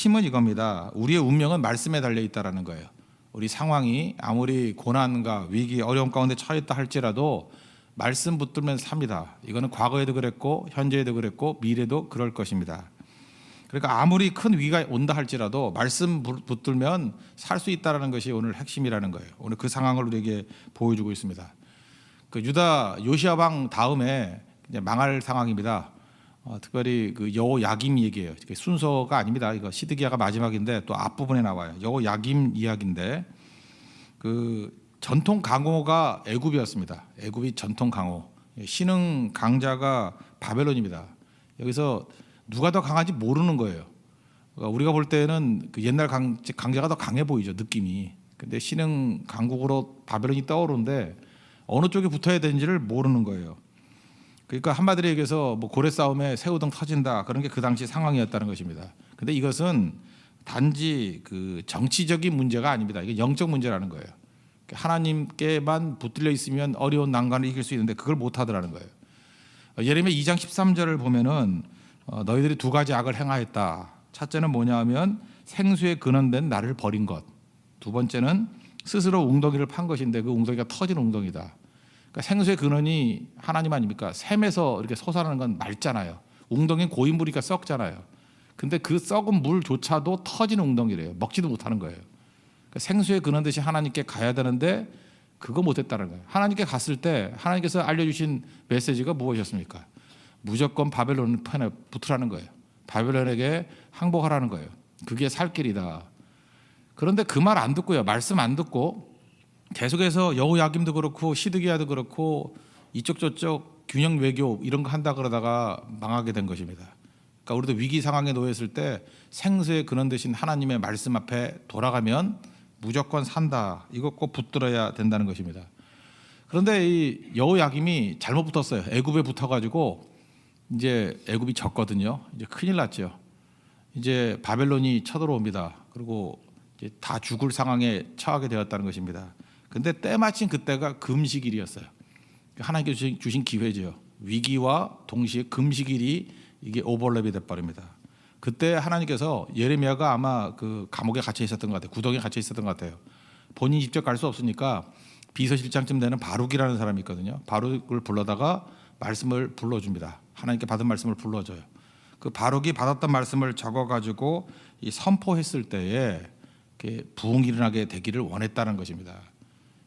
핵심은 이겁니다. 우리의 운명은 말씀에 달려 있다라는 거예요. 우리 상황이 아무리 고난과 위기, 어려움 가운데 처했다 할지라도 말씀 붙들면 삽니다. 이거는 과거에도 그랬고 현재에도 그랬고 미래도 그럴 것입니다. 그러니까 아무리 큰 위기가 온다 할지라도 말씀 부- 붙들면 살 수 있다라는 것이 오늘 핵심이라는 거예요. 오늘 그 상황을 우리에게 보여주고 있습니다. 그 유다 요시아 왕 다음에 이제 망할 상황입니다. 어, 특별히 그 여호야김 얘기예요. 순서가 아닙니다. 이거 시드기야가 마지막인데 또 앞부분에 나와요. 여호야김 이야기인데 그 전통 강호가 애굽이었습니다. 애굽이 전통 강호. 신흥 강자가 바벨론입니다. 여기서 누가 더 강한지 모르는 거예요. 그러니까 우리가 볼 때는 그 옛날 강, 강자가 더 강해 보이죠 느낌이. 근데 신흥 강국으로 바벨론이 떠오르는데 어느 쪽에 붙어야 되는지를 모르는 거예요. 그러니까 한마디로 얘기해서 뭐 고래 싸움에 새우등 터진다 그런 게 그 당시 상황이었다는 것입니다. 근데 이것은 단지 그 정치적인 문제가 아닙니다. 이게 영적 문제라는 거예요. 하나님께만 붙들려 있으면 어려운 난관을 이길 수 있는데 그걸 못 하더라는 거예요. 어, 예레미야 2장 13절을 보면은 어, 너희들이 두 가지 악을 행하였다. 첫째는 뭐냐하면 생수에 근원된 나를 버린 것. 두 번째는 스스로 웅덩이를 판 것인데 그 웅덩이가 터진 웅덩이다. 그러니까 생수의 근원이 하나님 아닙니까? 샘에서 이렇게 솟아나는 건 맑잖아요. 웅덩이 고인물이니까 썩잖아요. 근데 그 썩은 물조차도 터지는 웅덩이래요. 먹지도 못하는 거예요. 그러니까 생수의 근원 대신 하나님께 가야 되는데 그거 못했다는 거예요. 하나님께 갔을 때 하나님께서 알려주신 메시지가 무엇이었습니까? 무조건 바벨론 편에 붙으라는 거예요. 바벨론에게 항복하라는 거예요. 그게 살 길이다. 그런데 그 말 안 듣고요. 말씀 안 듣고 계속해서 여호야김도 그렇고 시드기야도 그렇고 이쪽 저쪽 균형 외교 이런 거 한다 그러다가 망하게 된 것입니다. 그러니까 우리도 위기 상황에 놓였을 때 생수의 근원 대신 하나님의 말씀 앞에 돌아가면 무조건 산다. 이거 꼭 붙들어야 된다는 것입니다. 그런데 이 여호야김이 잘못 붙었어요. 애굽에 붙어가지고 이제 애굽이 졌거든요. 이제 큰일 났죠. 이제 바벨론이 쳐들어옵니다. 그리고 다 죽을 상황에 처하게 되었다는 것입니다. 근데 때마침 그때가 금식일이었어요. 하나님께 주신, 주신 기회죠. 위기와 동시에 금식일이 이게 오버랩이 돼버립니다. 그때 하나님께서 예레미야가 아마 그 감옥에 갇혀 있었던 것 같아요. 구덩이에 갇혀 있었던 것 같아요. 본인이 직접 갈 수 없으니까 비서실장쯤 되는 바룩이라는 사람이 있거든요. 바룩을 불러다가 말씀을 불러줍니다. 하나님께 받은 말씀을 불러줘요. 그 바룩이 받았던 말씀을 적어가지고 이 선포했을 때에 부흥이 일어나게 되기를 원했다는 것입니다.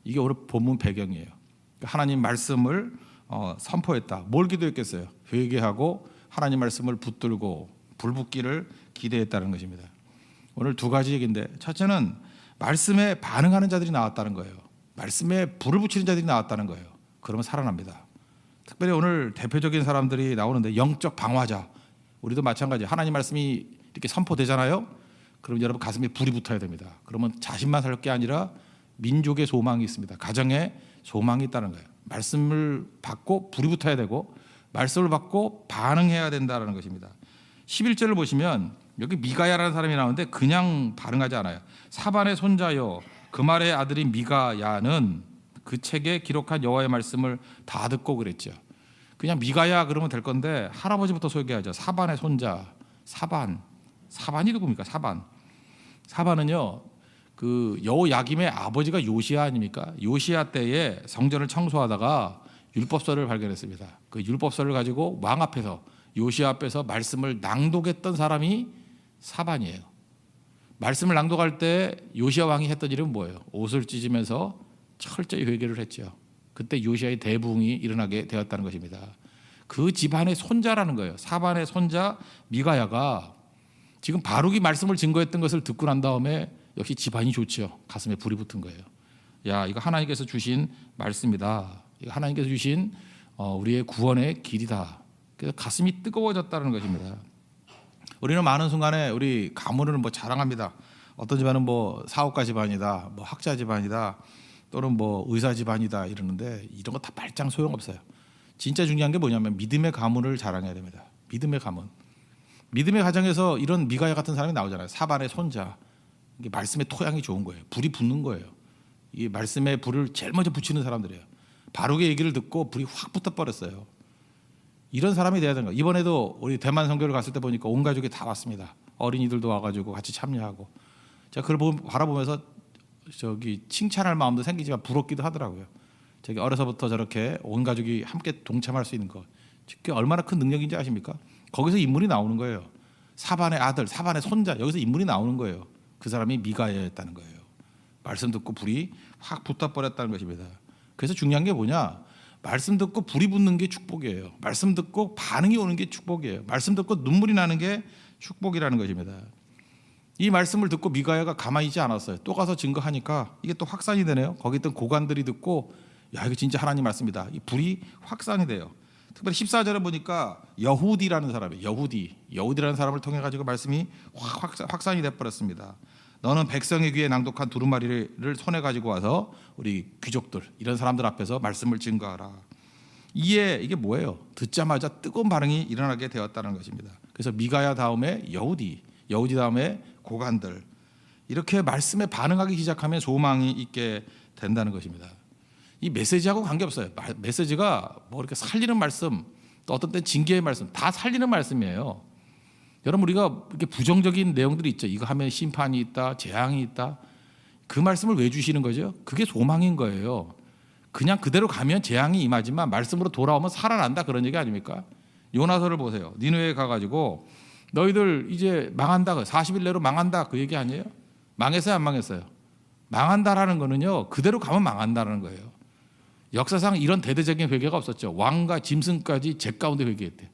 이게 오늘 본문 배경이에요. 그러니까 하나님 말씀을 어, 선포했다. 뭘 기도했겠어요? 회개하고 하나님 말씀을 붙들고 불붙기를 기대했다는 것입니다. 오늘 두 가지 얘기인데 첫째는 말씀에 반응하는 자들이 나왔다는 거예요. 말씀에 불을 붙이는 자들이 나왔다는 거예요. 그러면 살아납니다. 특별히 오늘 대표적인 사람들이 나오는데 영적 방화자. 우리도 마찬가지. 하나님 말씀이 이렇게 선포되잖아요. 그럼 여러분 가슴에 불이 붙어야 됩니다. 그러면 자신만 살 게 아니라 민족의 소망이 있습니다. 가정에 소망이 있다는 거예요. 말씀을 받고 불이 붙어야 되고 말씀을 받고 반응해야 된다는 것입니다. 11절을 보시면 여기 미가야라는 사람이 나오는데 그냥 반응하지 않아요. 사반의 손자여 그 말의 아들인 미가야는 그 책에 기록한 여호와의 말씀을 다 듣고 그랬죠. 그냥 미가야 그러면 될 건데 할아버지부터 소개하죠. 사반의 손자 사반 사반이 누굽니까? 사반 사반은요 그 여호야김의 아버지가 요시야 아닙니까? 요시야 때에 성전을 청소하다가 율법서를 발견했습니다. 그 율법서를 가지고 왕 앞에서 요시야 앞에서 말씀을 낭독했던 사람이 사반이에요. 말씀을 낭독할 때 요시야 왕이 했던 일은 뭐예요? 옷을 찢으면서 철저히 회개를 했죠. 그때 요시야의 대붕이 일어나게 되었다는 것입니다. 그 집안의 손자라는 거예요. 사반의 손자 미가야가 지금 바룩이 말씀을 증거했던 것을 듣고 난 다음에 역시 집안이 좋죠. 가슴에 불이 붙은 거예요. 야, 이거 하나님께서 주신 말씀이다. 이거 하나님께서 주신 어, 우리의 구원의 길이다. 그래서 가슴이 뜨거워졌다는 것입니다. 우리는 많은 순간에 우리 가문을 뭐 자랑합니다. 어떤 집안은 뭐 사업가 집안이다, 뭐 학자 집안이다, 또는 뭐 의사 집안이다 이러는데 이런 거 다 발장 소용 없어요. 진짜 중요한 게 뭐냐면 믿음의 가문을 자랑해야 됩니다. 믿음의 가문. 믿음의 가정에서 이런 미가야 같은 사람이 나오잖아요. 사반의 손자. 이게 말씀의 토양이 좋은 거예요. 불이 붙는 거예요. 이 말씀에 불을 제일 먼저 붙이는 사람들이에요. 바룩의 얘기를 듣고 불이 확 붙어 버렸어요. 이런 사람이 돼야 되는 거예요. 이번에도 우리 대만 선교를 갔을 때 보니까 온 가족이 다 왔습니다. 어린이들도 와가지고 같이 참여하고 제가 그걸 보- 바라보면서 저기 칭찬할 마음도 생기지만 부럽기도 하더라고요. 저기 어려서부터 저렇게 온 가족이 함께 동참할 수 있는 거, 그게 얼마나 큰 능력인지 아십니까? 거기서 인물이 나오는 거예요. 사반의 아들, 사반의 손자 여기서 인물이 나오는 거예요. 그 사람이 미가야였다는 거예요. 말씀 듣고 불이 확 붙어버렸다는 것입니다. 그래서 중요한 게 뭐냐? 말씀 듣고 불이 붙는 게 축복이에요. 말씀 듣고 반응이 오는 게 축복이에요. 말씀 듣고 눈물이 나는 게 축복이라는 것입니다. 이 말씀을 듣고 미가야가 가만히 있지 않았어요. 또 가서 증거하니까 이게 또 확산이 되네요. 거기 있던 고관들이 듣고 야 이거 진짜 하나님 말씀이다. 이 불이 확산이 돼요. 특별히 14절에 보니까 여후디라는 사람이 여후디 여후디라는 사람을 통해 가지고 말씀이 확 확산- 확산이 돼 버렸습니다. 너는 백성의 귀에 낭독한 두루마리를 손에 가지고 와서 우리 귀족들 이런 사람들 앞에서 말씀을 증거하라. 이에 이게 뭐예요? 듣자마자 뜨거운 반응이 일어나게 되었다는 것입니다. 그래서 미가야 다음에 여우디, 여우디 다음에 고관들 이렇게 말씀에 반응하기 시작하면 소망이 있게 된다는 것입니다. 이 메시지하고 관계없어요. 마- 메시지가 뭐 이렇게 살리는 말씀, 또 어떤 때 징계의 말씀 다 살리는 말씀이에요. 여러분 우리가 이렇게 부정적인 내용들이 있죠. 이거 하면 심판이 있다, 재앙이 있다. 그 말씀을 왜 주시는 거죠? 그게 소망인 거예요. 그냥 그대로 가면 재앙이 임하지만 말씀으로 돌아오면 살아난다 그런 얘기 아닙니까? 요나서를 보세요. 니누에 가가지고 너희들 이제 망한다. 40일 내로 망한다 그 얘기 아니에요? 망했어요 안 망했어요? 망한다라는 거는요 그대로 가면 망한다는 거예요. 역사상 이런 대대적인 회개가 없었죠. 왕과 짐승까지 제 가운데 회개했대.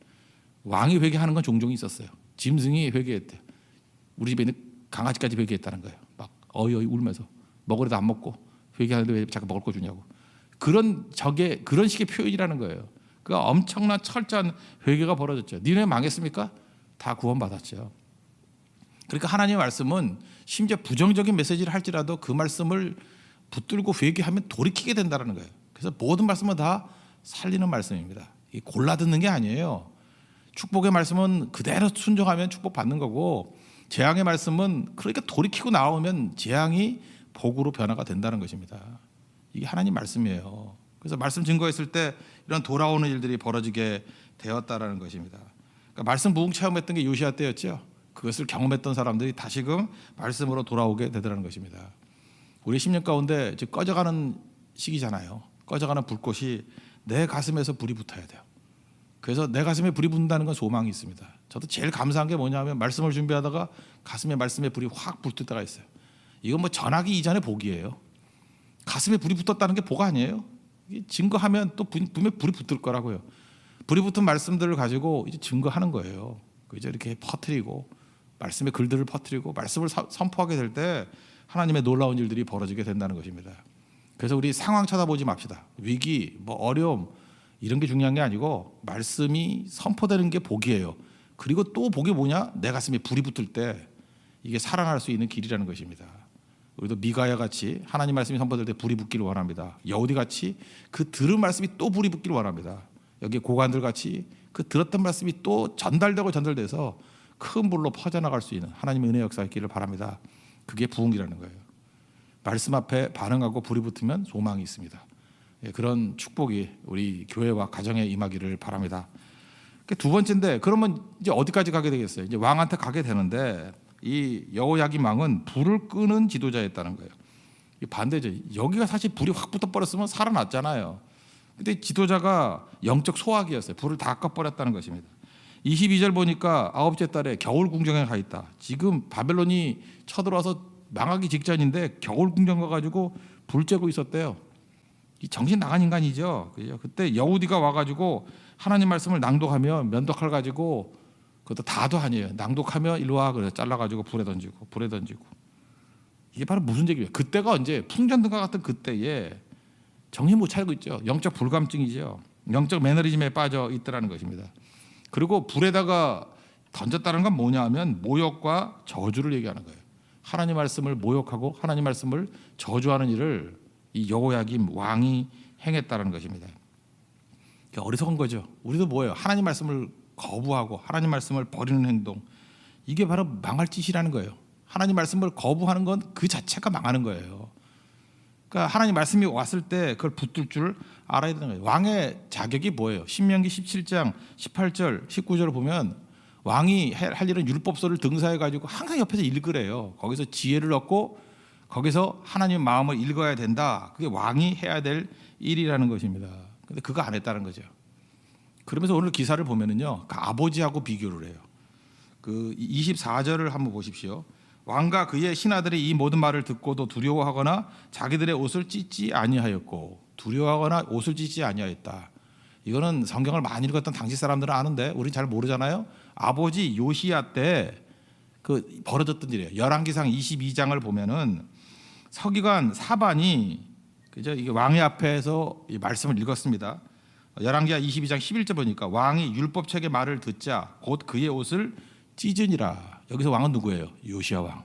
왕이 회개하는 건 종종 있었어요. 짐승이 회개했대. 우리 집에 있는 강아지까지 회개했다는 거예요. 막 어이어이 울면서 먹으려도 안 먹고 회개하는데 왜 자꾸 먹을 거 주냐고. 그런 적의 그런 식의 표현이라는 거예요. 그 엄청난 철저한 회개가 벌어졌죠. 니네 망했습니까? 다 구원받았죠. 그러니까 하나님의 말씀은 심지어 부정적인 메시지를 할지라도 그 말씀을 붙들고 회개하면 돌이키게 된다는 거예요. 그래서 모든 말씀은 다 살리는 말씀입니다. 이 골라 듣는 게 아니에요. 축복의 말씀은 그대로 순종하면 축복 받는 거고 재앙의 말씀은 그러니까 돌이키고 나오면 재앙이 복으로 변화가 된다는 것입니다. 이게 하나님 말씀이에요. 그래서 말씀 증거했을 때 이런 돌아오는 일들이 벌어지게 되었다라는 것입니다. 그러니까 말씀 부흥 체험했던 게 요시아 때였죠. 그것을 경험했던 사람들이 다시금 말씀으로 돌아오게 되더라는 것입니다. 우리 10년 가운데 이제 꺼져가는 시기잖아요. 꺼져가는 불꽃이 내 가슴에서 불이 붙어야 돼요. 그래서 내 가슴에 불이 붙는다는 건 소망이 있습니다. 저도 제일 감사한 게 뭐냐면 말씀을 준비하다가 가슴에 말씀에 불이 확 붙을 때가 있어요. 이건 뭐 전하기 이전의 복이에요. 가슴에 불이 붙었다는 게 복 아니에요? 이게 증거하면 또 분- 분명히 불이 붙을 거라고요. 불이 붙은 말씀들을 가지고 이제 증거하는 거예요. 그죠? 이렇게 퍼뜨리고 말씀의 글들을 퍼뜨리고 말씀을 사- 선포하게 될 때 하나님의 놀라운 일들이 벌어지게 된다는 것입니다. 그래서 우리 상황 쳐다보지 맙시다. 위기, 뭐 어려움 이런 게 중요한 게 아니고 말씀이 선포되는 게 복이에요. 그리고 또 복이 뭐냐? 내 가슴에 불이 붙을 때 이게 살아날 수 있는 길이라는 것입니다. 우리도 미가야 같이 하나님 말씀이 선포될 때 불이 붙기를 원합니다. 여우디 같이 그 들은 말씀이 또 불이 붙기를 원합니다. 여기 고관들 같이 그 들었던 말씀이 또 전달되고 전달돼서 큰 불로 퍼져나갈 수 있는 하나님의 은혜 역사 있기를 바랍니다. 그게 부흥이라는 거예요. 말씀 앞에 반응하고 불이 붙으면 소망이 있습니다. 예, 그런 축복이 우리 교회와 가정에 임하기를 바랍니다. 그두 번째인데 그러면 이제 어디까지 가게 되겠어요? 이제 왕한테 가게 되는데 이 여호야김 왕은 불을 끄는 지도자였다는 거예요. 이 반대죠. 여기가 사실 불이 확 붙어 버렸으면 살아났잖아요. 근데 지도자가 영적 소화기였어요. 불을 다 꺼버렸다는 것입니다. 22절 보니까 아홉째 달에 겨울 궁정에 가 있다. 지금 바벨론이 쳐들어와서 망하기 직전인데 겨울 궁정 가가지고 불 쬐고 있었대요. 이 정신 나간 인간이죠. 그죠? 그때 여우디가 와가지고 하나님 말씀을 낭독하며 면도칼 가지고 그것도 다도 아니에요. 낭독하며 일로 와 그래 잘라가지고 불에 던지고 불에 던지고 이게 바로 무슨 얘기예요? 그때가 언제 풍전등과 같은 그때에 정신 못 차리고 있죠. 영적 불감증이죠. 영적 매너리즘에 빠져 있더라는 것입니다. 그리고 불에다가 던졌다는 건 뭐냐 하면 모욕과 저주를 얘기하는 거예요. 하나님 말씀을 모욕하고 하나님 말씀을 저주하는 일을 이 여호야김 왕이 행했다는 것입니다. 그러니까 어리석은 거죠. 우리도 뭐예요? 하나님 말씀을 거부하고 하나님 말씀을 버리는 행동. 이게 바로 망할 짓이라는 거예요. 하나님 말씀을 거부하는 건 그 자체가 망하는 거예요. 그러니까 하나님 말씀이 왔을 때 그걸 붙들 줄 알아야 되는 거예요. 왕의 자격이 뭐예요? 신명기 17장 18절 19절을 보면 왕이 해- 할 일은 율법서를 등사해 가지고 항상 옆에서 읽으래요. 거기서 지혜를 얻고 거기서 하나님의 마음을 읽어야 된다. 그게 왕이 해야 될 일이라는 것입니다. 근데 그거 안 했다는 거죠. 그러면서 오늘 기사를 보면은요. 그 아버지하고 비교를 해요. 그 24절을 한번 보십시오. 왕과 그의 신하들이 이 모든 말을 듣고도 두려워하거나 자기들의 옷을 찢지 아니하였고 두려워하거나 옷을 찢지 아니하였다. 이거는 성경을 많이 읽었던 당시 사람들은 아는데 우린 잘 모르잖아요. 아버지 요시야 때 그 벌어졌던 일이에요. 열왕기상 22장을 보면은 서기관 사반이 그죠? 이게 왕의 앞에서 이 말씀을 읽었습니다. 열왕기하 22장 11절 보니까 왕이 율법 책의 말을 듣자 곧 그의 옷을 찢으니라. 여기서 왕은 누구예요? 요시야 왕.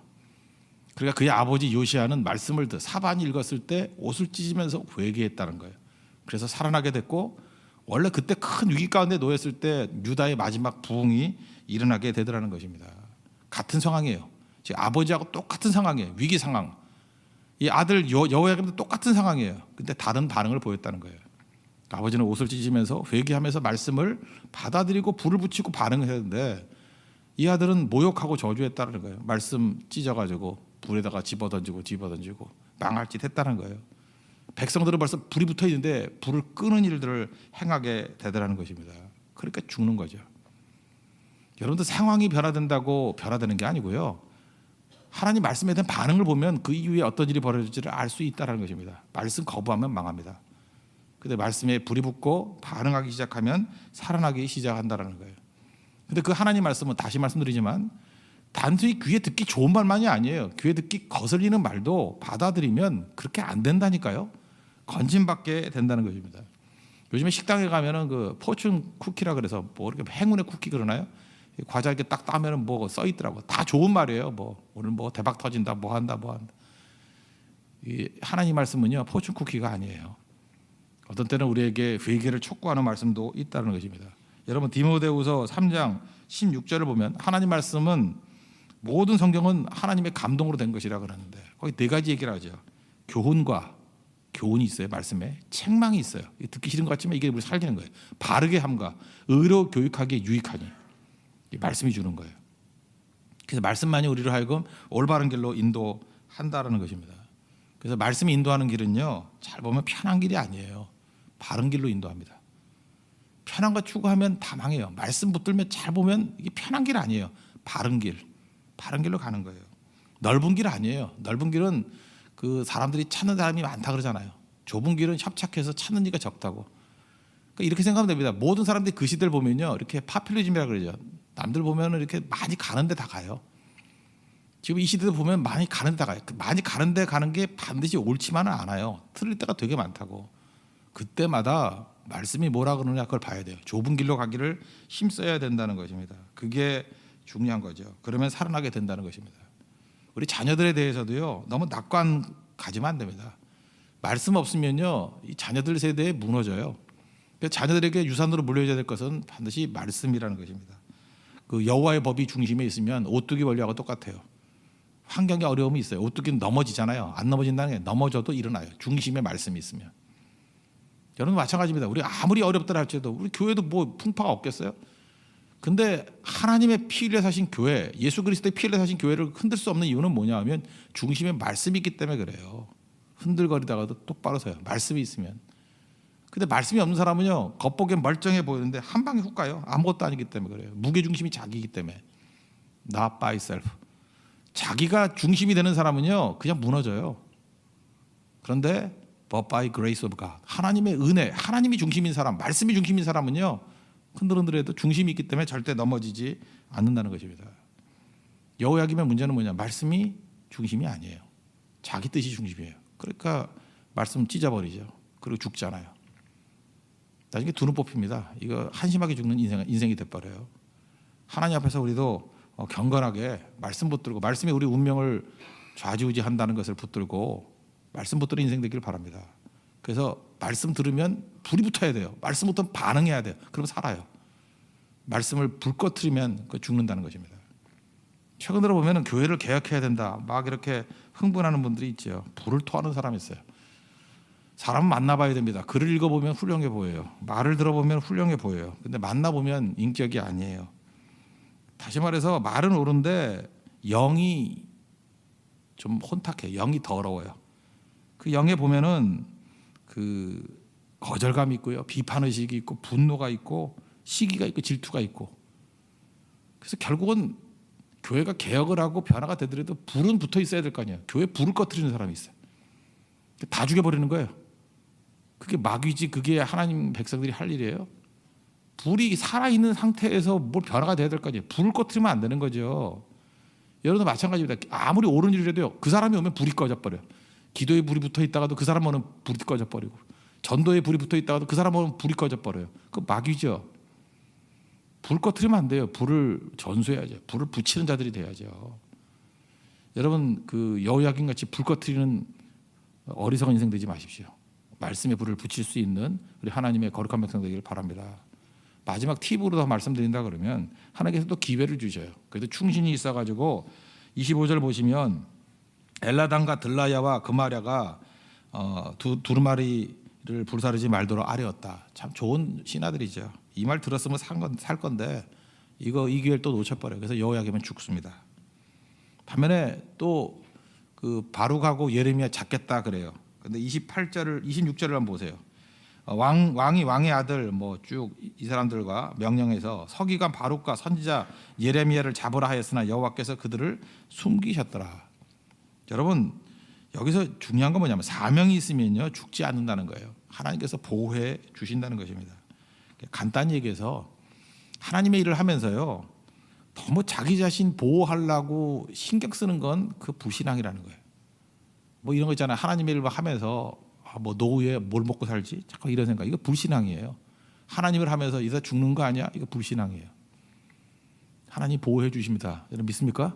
그러니까 그의 아버지 요시야는 말씀을 듣 사반이 읽었을 때 옷을 찢으면서 회개했다는 거예요. 그래서 살아나게 됐고 원래 그때 큰 위기 가운데 놓였을 때 유다의 마지막 부흥이 일어나게 되더라는 것입니다. 같은 상황이에요. 지금 아버지하고 똑같은 상황이에요. 위기 상황. 이 아들 여, 여호야김도 똑같은 상황이에요. 근데 다른 반응을 보였다는 거예요. 아버지는 옷을 찢으면서 회개하면서 말씀을 받아들이고 불을 붙이고 반응을 했는데 이 아들은 모욕하고 저주했다는 거예요. 말씀 찢어가지고 불에다가 집어던지고 집어던지고 망할 짓 했다는 거예요. 백성들은 벌써 불이 붙어 있는데 불을 끄는 일들을 행하게 되더라는 것입니다. 그러니까 죽는 거죠. 여러분들 상황이 변화된다고 변화되는 게 아니고요. 하나님 말씀에 대한 반응을 보면 그 이후에 어떤 일이 벌어질지를 알 수 있다는 것입니다. 말씀 거부하면 망합니다. 근데 말씀에 불이 붙고 반응하기 시작하면 살아나기 시작한다는 거예요. 근데 그 하나님 말씀은 다시 말씀드리지만 단순히 귀에 듣기 좋은 말만이 아니에요. 귀에 듣기 거슬리는 말도 받아들이면 그렇게 안 된다니까요. 건진받게 된다는 것입니다. 요즘에 식당에 가면은 그 포춘 쿠키라 그래서 뭐 이렇게 행운의 쿠키 그러나요? 과자 이렇게 딱 따면은 뭐 써 있더라고. 다 좋은 말이에요. 뭐 오늘 뭐 대박 터진다, 뭐 한다, 뭐 한다. 이 하나님 말씀은요 포춘 쿠키가 아니에요. 어떤 때는 우리에게 회개를 촉구하는 말씀도 있다는 것입니다. 여러분 디모데후서 3장 16절을 보면 하나님 말씀은 모든 성경은 하나님의 감동으로 된 것이라 그러는데 거기 네 가지 얘기를 하죠. 교훈과 교훈이 있어요. 말씀에 책망이 있어요. 듣기 싫은 것 같지만 이게 우리 살리는 거예요. 바르게 함과 의로 교육하기에 유익하니 이 말씀이 주는 거예요. 그래서 말씀만이 우리를 하여금 올바른 길로 인도한다라는 것입니다. 그래서 말씀이 인도하는 길은요. 잘 보면 편한 길이 아니에요. 바른 길로 인도합니다. 편한 거 추구하면 다 망해요. 말씀 붙들면 잘 보면 이게 편한 길 아니에요. 바른 길, 바른 길로 가는 거예요. 넓은 길 아니에요. 넓은 길은 그 사람들이 찾는 사람이 많다 그러잖아요. 좁은 길은 협착해서 찾는 이가 적다고. 그러니까 이렇게 생각하면 됩니다. 모든 사람들이 그 시대를 보면요, 이렇게 파퓰리즘이라 그러죠. 남들 보면은 이렇게 많이 가는데 다 가요. 지금 이 시대도 보면 많이 가는데 다 가요. 그 많이 가는데 가는 게 반드시 옳지만은 않아요. 틀릴 때가 되게 많다고. 그때마다 말씀이 뭐라 그러느냐 그걸 봐야 돼요. 좁은 길로 가기를 힘써야 된다는 것입니다. 그게 중요한 거죠. 그러면 살아나게 된다는 것입니다. 우리 자녀들에 대해서도요. 너무 낙관 가지면 안 됩니다. 말씀 없으면요. 이 자녀들 세대에 무너져요. 자녀들에게 유산으로 물려줘야 될 것은 반드시 말씀이라는 것입니다. 그 여호와의 법이 중심에 있으면 오뚜기 원리하고 똑같아요. 환경에 어려움이 있어요. 오뚜기는 넘어지잖아요. 안 넘어진다는 게 넘어져도 일어나요. 중심에 말씀이 있으면. 여러분 마찬가지입니다. 우리 아무리 어렵더라 할지라도 우리 교회도 뭐 풍파가 없겠어요? 근데 하나님의 피 흘려 사신 교회, 예수 그리스도의 피 흘려 사신 교회를 흔들 수 없는 이유는 뭐냐 하면 중심에 말씀이 있기 때문에 그래요. 흔들거리다가도 똑바로 서요. 말씀이 있으면. 근데 말씀이 없는 사람은요. 겉보기엔 멀쩡해 보이는데 한 방에 훅 가요. 아무것도 아니기 때문에 그래요. 무게 중심이 자기이기 때문에. Not by self. 자기가 중심이 되는 사람은요. 그냥 무너져요. 그런데 but by grace of God. 하나님의 은혜, 하나님이 중심인 사람, 말씀이 중심인 사람은요. 흔들흔들해도 중심이 있기 때문에 절대 넘어지지 않는다는 것입니다. 여호야김의 문제는 뭐냐? 말씀이 중심이 아니에요. 자기 뜻이 중심이에요. 그러니까 말씀 찢어버리죠. 그리고 죽잖아요. 나중에 두 눈 뽑힙니다. 이거 한심하게 죽는 인생, 인생이 돼버려요. 하나님 앞에서 우리도 어, 경건하게 말씀 붙들고 말씀이 우리 운명을 좌지우지한다는 것을 붙들고 말씀 붙드는 인생 되길 바랍니다. 그래서 말씀 들으면 불이 붙어야 돼요. 말씀 붙으면 반응해야 돼요. 그럼 살아요. 말씀을 불 꺼트리면 그 죽는다는 것입니다. 최근 들어 보면은 교회를 개혁해야 된다. 막 이렇게 흥분하는 분들이 있죠. 불을 토하는 사람이 있어요. 사람 만나봐야 됩니다. 글을 읽어보면 훌륭해 보여요. 말을 들어보면 훌륭해 보여요. 근데 만나보면 인격이 아니에요. 다시 말해서 말은 옳은데 영이 좀 혼탁해. 영이 더러워요. 그 영에 보면은 그 거절감이 있고요. 비판 의식이 있고 분노가 있고 시기가 있고 질투가 있고. 그래서 결국은 교회가 개혁을 하고 변화가 되더라도 불은 붙어 있어야 될 거 아니에요. 교회 불을 꺼트리는 사람이 있어요. 다 죽여버리는 거예요. 그게 마귀지 그게 하나님 백성들이 할 일이에요. 불이 살아있는 상태에서 뭘 변화가 돼야 될 거 아니에요. 불을 꺼트리면 안 되는 거죠. 여러분도 마찬가지입니다. 아무리 옳은 일이라도요. 그 사람이 오면 불이 꺼져버려요. 기도에 불이 붙어 있다가도 그 사람 오면 불이 꺼져 버리고 전도에 불이 붙어 있다가도 그 사람 오면 불이 꺼져 버려요. 그 마귀죠. 불 꺼트리면 안 돼요. 불을 전수해야죠. 불을 붙이는 자들이 돼야죠. 여러분 그 여호야긴 같이 불 꺼트리는 어리석은 인생 되지 마십시오. 말씀에 불을 붙일 수 있는 우리 하나님의 거룩한 백성 되기를 바랍니다. 마지막 팁으로 더 말씀드린다 그러면 하나님께서 또 기회를 주셔요. 그래도 충신이 있어가지고 25절 보시면 엘라단과 들라야와 그마랴가 어, 두 두루마리를 불사르지 말도록 아뢰었다. 참 좋은 신하들이죠. 이 말 들었으면 산 건, 살 건데 이거 이 기회를 또 놓쳐버려. 요 그래서 여호야기면 죽습니다. 반면에 또 그 바룩하고 예레미야 잡겠다 그래요. 근데 28절을 26절을 한번 보세요. 어, 왕 왕이 왕의 아들 뭐 쭉 이 사람들과 명령해서 서기관 바룩과 선지자 예레미야를 잡으라 하였으나 여호와께서 그들을 숨기셨더라. 여러분 여기서 중요한 건 뭐냐면 사명이 있으면요 죽지 않는다는 거예요. 하나님께서 보호해 주신다는 것입니다. 간단히 얘기해서 하나님의 일을 하면서요 너무 자기 자신 보호하려고 신경 쓰는 건 그 불신앙이라는 거예요. 뭐 이런 거 있잖아요. 하나님의 일을 하면서 아, 뭐 노후에 뭘 먹고 살지? 자꾸 이런 생각. 이거 불신앙이에요. 하나님을 하면서 이사 죽는 거 아니야? 이거 불신앙이에요. 하나님 보호해 주십니다. 여러분 믿습니까?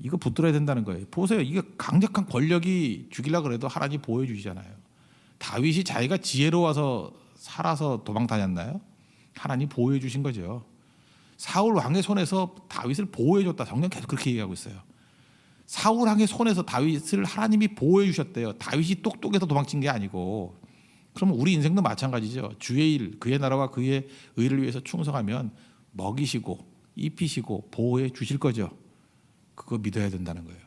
이거 붙들어야 된다는 거예요. 보세요. 이게 강력한 권력이 죽이려 그래도 하나님 보호해 주시잖아요. 다윗이 자기가 지혜로워서 살아서 도망 다녔나요? 하나님 보호해 주신 거죠. 사울 왕의 손에서 다윗을 보호해 줬다. 성경 계속 그렇게 얘기하고 있어요. 사울 왕의 손에서 다윗을 하나님이 보호해 주셨대요. 다윗이 똑똑해서 도망친 게 아니고. 그러면 우리 인생도 마찬가지죠. 주의 일, 그의 나라와 그의 의를 위해서 충성하면 먹이시고 입히시고 보호해 주실 거죠. 그거 믿어야 된다는 거예요.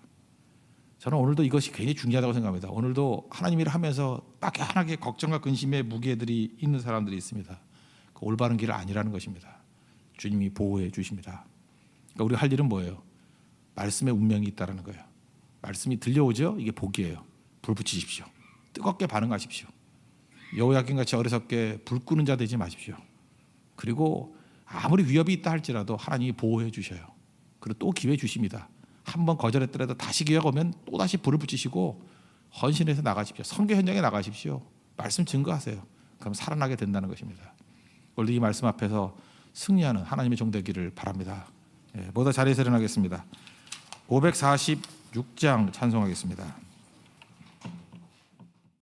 저는 오늘도 이것이 굉장히 중요하다고 생각합니다. 오늘도 하나님 일을 하면서 막연하게 걱정과 근심의 무게들이 있는 사람들이 있습니다. 그 올바른 길은 아니라는 것입니다. 주님이 보호해 주십니다. 그러니까 우리 할 일은 뭐예요? 말씀의 운명이 있다라는 거예요. 말씀이 들려오죠? 이게 복이에요. 불 붙이십시오. 뜨겁게 반응하십시오. 여호야긴 같이 어리석게 불 끄는 자 되지 마십시오. 그리고 아무리 위협이 있다 할지라도 하나님이 보호해 주셔요. 그리고 또 기회 주십니다. 한 번 거절했더라도 다시 기회가 오면 또 다시 불을 붙이시고 헌신해서 나가십시오. 선교 현장에 나가십시오. 말씀 증거하세요. 그럼 살아나게 된다는 것입니다. 오늘 이 말씀 앞에서 승리하는 하나님의 종되기를 바랍니다. 예, 모두 자리에서 일어나겠습니다. 546장 찬송하겠습니다.